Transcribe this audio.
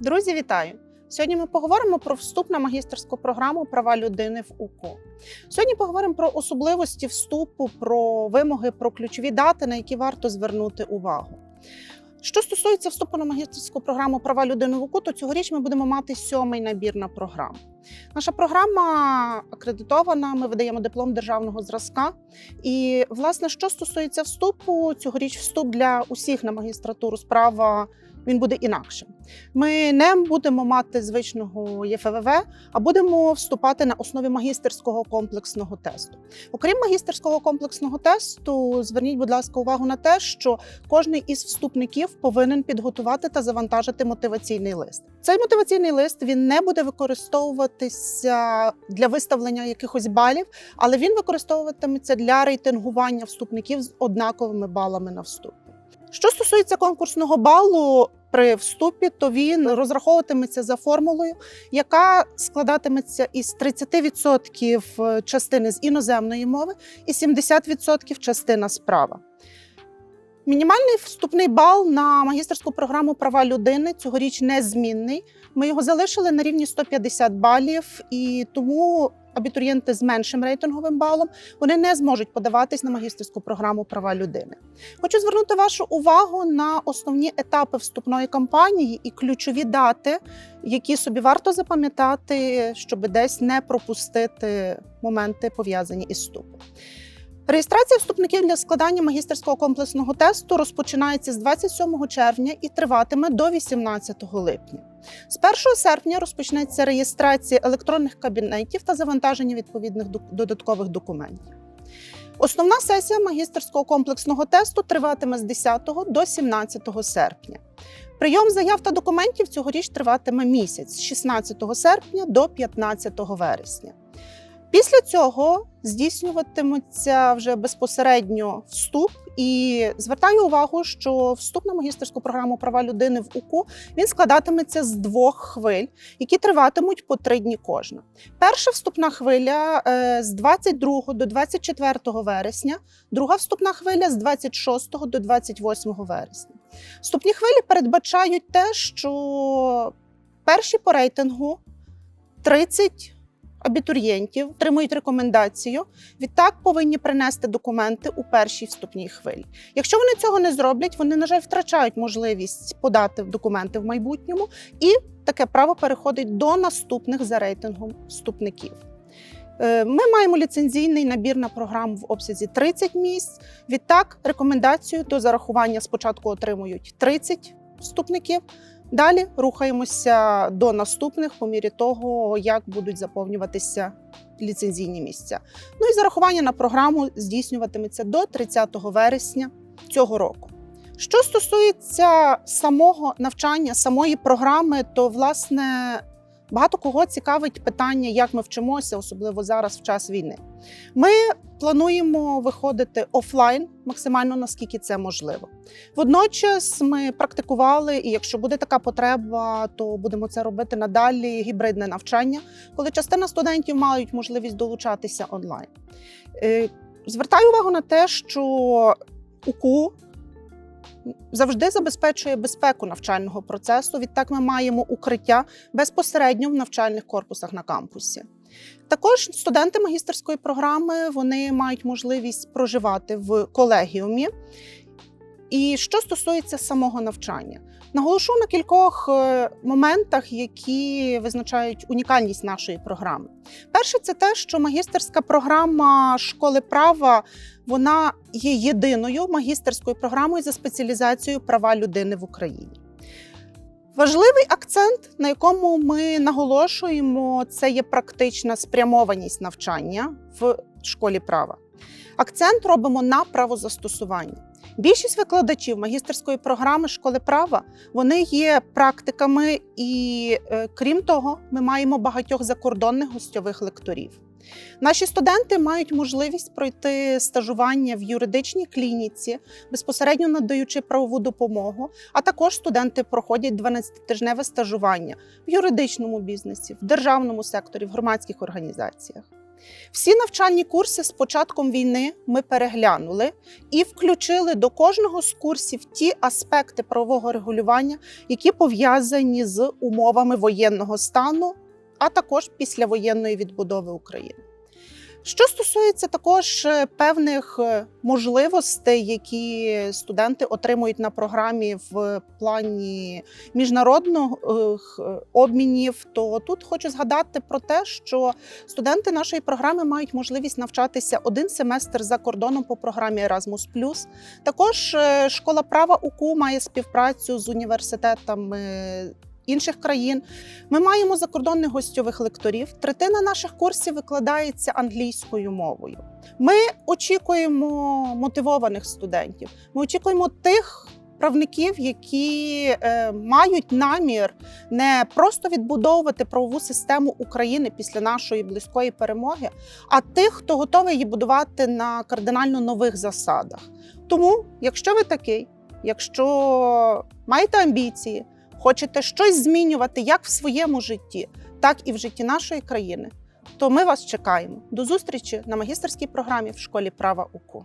Друзі, вітаю! Сьогодні ми поговоримо про вступ на магістерську програму права людини в УКО. Сьогодні поговоримо про особливості вступу, про вимоги, про ключові дати, на які варто звернути увагу. Що стосується вступу на магістерську програму права людини в УКУ, то цьогоріч ми будемо мати сьомий набір на програму. Наша програма акредитована, ми видаємо диплом державного зразка. І, власне, що стосується вступу, цьогоріч вступ для усіх на магістратуру справа він буде інакшим. Ми не будемо мати звичного ЄФВВ, а будемо вступати на основі магістерського комплексного тесту. Окрім магістерського комплексного тесту, зверніть, будь ласка, увагу на те, що кожний із вступників повинен підготувати та завантажити мотиваційний лист. Цей мотиваційний лист він не буде використовуватися для виставлення якихось балів, але він використовуватиметься для рейтингування вступників з однаковими балами на вступ. Що стосується конкурсного балу при вступі, то він розраховуватиметься за формулою, яка складатиметься із 30% частини з іноземної мови і 70% частина справа. Мінімальний вступний бал на магістерську програму права людини цьогоріч незмінний. Ми його залишили на рівні 150 балів, і тому абітурієнти з меншим рейтинговим балом вони не зможуть подаватись на магістерську програму права людини. Хочу звернути вашу увагу на основні етапи вступної кампанії і ключові дати, які собі варто запам'ятати, щоб десь не пропустити моменти пов'язані із вступом. Реєстрація вступників для складання магістерського комплексного тесту розпочинається з 27 червня і триватиме до 18 липня. З 1 серпня розпочнеться реєстрація електронних кабінетів та завантаження відповідних додаткових документів. Основна сесія магістерського комплексного тесту триватиме з 10 до 17 серпня. Прийом заяв та документів цьогоріч триватиме місяць з 16 серпня до 15 вересня. Після цього здійснюватиметься вже безпосередньо вступ, і звертаю увагу, що вступ на магістерську програму права людини в УКУ він складатиметься з двох хвиль, які триватимуть по три дні кожна. Перша вступна хвиля е, з 22 до 24 вересня, друга вступна хвиля з 26 до 28 вересня. Вступні хвилі передбачають те, що перші по рейтингу 30 абітурієнтів отримують рекомендацію. Відтак повинні принести документи у першій вступній хвилі. Якщо вони цього не зроблять, вони, на жаль, втрачають можливість подати документи в майбутньому, і таке право переходить до наступних за рейтингом вступників. Е, ми маємо ліцензійний набір на програму в обсязі 30 місць. Відтак, рекомендацію до зарахування спочатку отримують 30 вступників. Далі рухаємося до наступних по мірі того, як будуть заповнюватися ліцензійні місця. Ну і зарахування на програму здійснюватиметься до 30 вересня цього року. Що стосується самого навчання, самої програми, то власне багато кого цікавить питання, як ми вчимося, особливо зараз в час війни. Ми плануємо виходити офлайн максимально наскільки це можливо. Водночас ми практикували, і якщо буде така потреба, то будемо це робити надалі. Гібридне навчання, коли частина студентів мають можливість долучатися онлайн. Е, звертаю увагу на те, що УКУ завжди забезпечує безпеку навчального процесу. Відтак ми маємо укриття безпосередньо в навчальних корпусах на кампусі. Також студенти магістерської програми вони мають можливість проживати в колегіумі. І що стосується самого навчання, наголошу на кількох е, моментах, які визначають унікальність нашої програми. Перше, це те, що магістерська програма школи права вона є єдиною магістерською програмою за спеціалізацією права людини в Україні. Важливий акцент, на якому ми наголошуємо, це є практична спрямованість навчання в школі права. Акцент робимо на правозастосування. Більшість викладачів магістерської програми школи права вони є практиками, і е, крім того, ми маємо багатьох закордонних гостьових лекторів. Наші студенти мають можливість пройти стажування в юридичній клініці, безпосередньо надаючи правову допомогу. А також студенти проходять 12-тижневе стажування в юридичному бізнесі, в державному секторі, в громадських організаціях. Всі навчальні курси з початком війни ми переглянули і включили до кожного з курсів ті аспекти правового регулювання, які пов'язані з умовами воєнного стану, а також післявоєнної відбудови України. Що стосується також е, певних е, можливостей, які студенти отримують на програмі в плані міжнародних е, обмінів, то тут хочу згадати про те, що студенти нашої програми мають можливість навчатися один семестр за кордоном по програмі Erasmus+. Також школа права УКУ має співпрацю з університетами інших країн. Ми маємо закордонних гостьових лекторів. Третина наших курсів викладається англійською мовою. Ми очікуємо мотивованих студентів. Ми очікуємо тих. Правників, які е, мають намір не просто відбудовувати правову систему України після нашої близької перемоги, а тих, хто готовий її будувати на кардинально нових засадах. Тому, якщо ви такий, якщо маєте амбіції, хочете щось змінювати як в своєму житті, так і в житті нашої країни, то ми вас чекаємо. До зустрічі на магістерській програмі в школі права УКУ.